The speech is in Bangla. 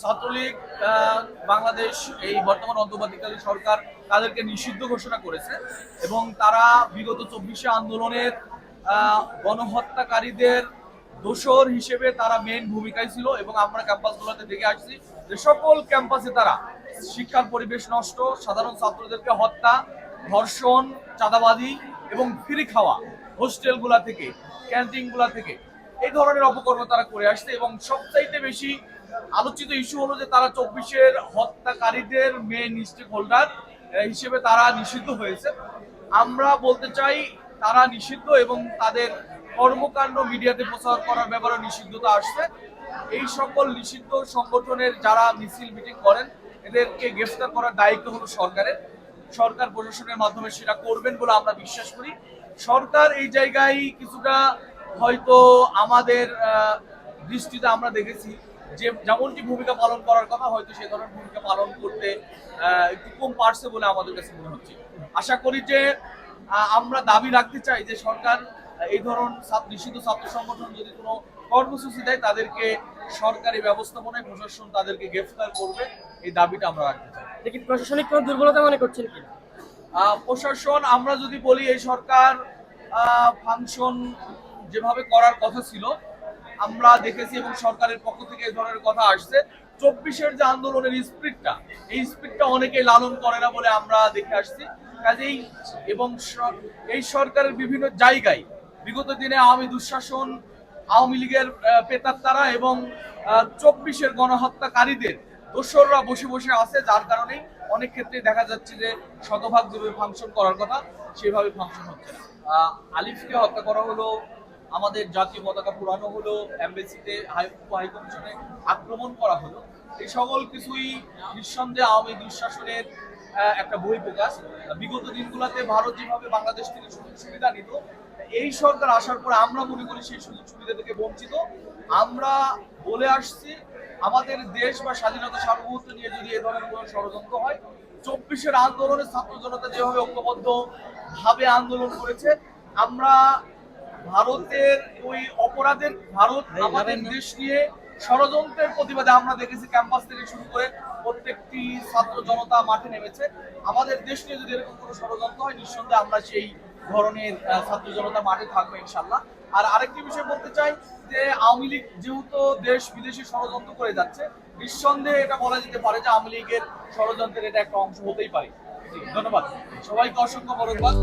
ছাত্রলীগ বাংলাদেশ এই বর্তমান অন্তর্বর্তীকালীন সরকার তাদেরকে নিষিদ্ধ ঘোষণা করেছে এবং তারা বিগত চব্বিশে আন্দোলনের গণহত্যাকারীদের দোষর হিসেবে তারা মেন ভূমিকায় ছিল এবং আমরা ক্যাম্পাসগুলোতে দেখে আসছি যে সকল ক্যাম্পাসে তারা শিক্ষার পরিবেশ নষ্ট, সাধারণ ছাত্রদেরকে হত্যা, ধর্ষণ, চাঁদাবাজি এবং ফ্রি খাওয়া, হোস্টেলগুলা থেকে, ক্যান্টিনগুলা থেকে, এই ধরনের অপকর্ম তারা করে আসছে এবং সবচাইতে বেশি আলোচিত ইস্যু হলো যে তারা চব্বিশের হত্যাকারীদের মেন স্টেক হোল্ডার হিসেবে তারা নিষিদ্ধ হয়েছে। আমরা বলতে চাই, তারা নিষিদ্ধ এবং তাদের কর্মকাণ্ড মিডিয়াতে প্রচার করার ব্যাপারে নিষিদ্ধতা আসছে। এই সকল নিষিদ্ধ সংগঠনের যারা মিছিল মিটিং করেন, এদেরকে গ্রেফতার করার দায়িত্ব হলো সরকারের। সরকার প্রশাসনের মাধ্যমে সেটা করবেন বলে আমরা বিশ্বাস করি। সরকার এই জায়গায় কিছুটা হয়তো আমাদের দৃষ্টিতে আমরা দেখেছি। যে যেমনটি ভূমিকা পালন করার কথা হয়তো সে ধরনের ভূমিকা পালন করতে একটু কম পারছে বলে আমাদের কাছে মনে হচ্ছে। আশা করি যে আমরা দাবি রাখতে চাই যে সরকার এই ধরন নিষিদ্ধ ছাত্র সংগঠন যদি কোনো কর্মসূচি দেয় তাদেরকে সরকারি ব্যবস্থাপনায় প্রশাসন তাদেরকে গ্রেফতার করবে। এই দাবিটা আমরা রাখতে চাই। দেখি প্রশাসনিক কোনো দুর্বলতা মনে করছেন আহ, প্রশাসন আমরা যদি বলি এই সরকার ফাংশন যেভাবে করার কথা ছিল আমরা দেখেছি এবং সরকারের পক্ষ থেকে এই ধরনের কথা আসছে। চব্বিশের যে আন্দোলনের স্পিডটা এই স্পিডটা অনেকেই লালন করে না বলে আমরা দেখে আসছি। কাজেই এবং এই সরকারের বিভিন্ন জায়গায় বিগত দিনে আওয়ামী দুঃশাসন আওয়ামী লীগের আহ, পেতাত্তারা এবং চব্বিশের গণহত্যাকারীদের দোসররা বসে বসে আছে যার কারণে অনেক ক্ষেত্রে দেখা যাচ্ছে যে শতভাগ যেভাবে ফাংশন করার কথা সেভাবে ফাংশন হচ্ছে না। আলিফকে হত্যা করা হলো আমাদের জাতীয় পতাকা পুরানো হলো এমবেসিতে হাই হাই আক্রমণ করা হলো। এই সকল কিছুই নিঃসন্দেহে আওয়ামী দুঃশাসনের একটা বহিঃপ্রকাশ। বিগত দিনগুলোতে ভারত যেভাবে বাংলাদেশ থেকে সুযোগ সুবিধা নিত এই সরকার আসার পর আমরা মনে করি সেই সুযোগ সুবিধা থেকে বঞ্চিত। আমরা বলে আসছি, আমাদের দেশ বা স্বাধীনতা সার্বভৌমত্ব নিয়ে যদি এ ধরনের কোনো ষড়যন্ত্র হয়, চব্বিশের আন্দোলনে ছাত্র জনতা যেভাবে ঐক্যবদ্ধ ভাবে আন্দোলন করেছে, আমরা ভারতের ওই অপরাধের ভারত আমাদের দেশ নিয়ে ষড়যন্ত্রের প্রতিবাদে আমরা দেখেছি ক্যাম্পাস থেকে শুরু করে প্রত্যেকটি ছাত্র জনতা মাঠে নেমেছে। আমাদের দেশ নিয়ে যদি এরকম কোনো ষড়যন্ত্র হয় নিঃসন্দেহে আমরা সেই ধরনের ছাত্র জনতা মাঠে থাকব ইনশাল্লাহ আর আরেকটি বিষয় বলতে চাই যে আওয়ামী লীগ যেহেতু দেশ বিদেশে ষড়যন্ত্র করে যাচ্ছে নিঃসন্দেহে এটা বলা যেতে পারে যে আওয়ামী লীগের ষড়যন্ত্রের এটা একটা অংশ হতেই পারে। ধন্যবাদ। সবাইকে অসংখ্য মরকবাদ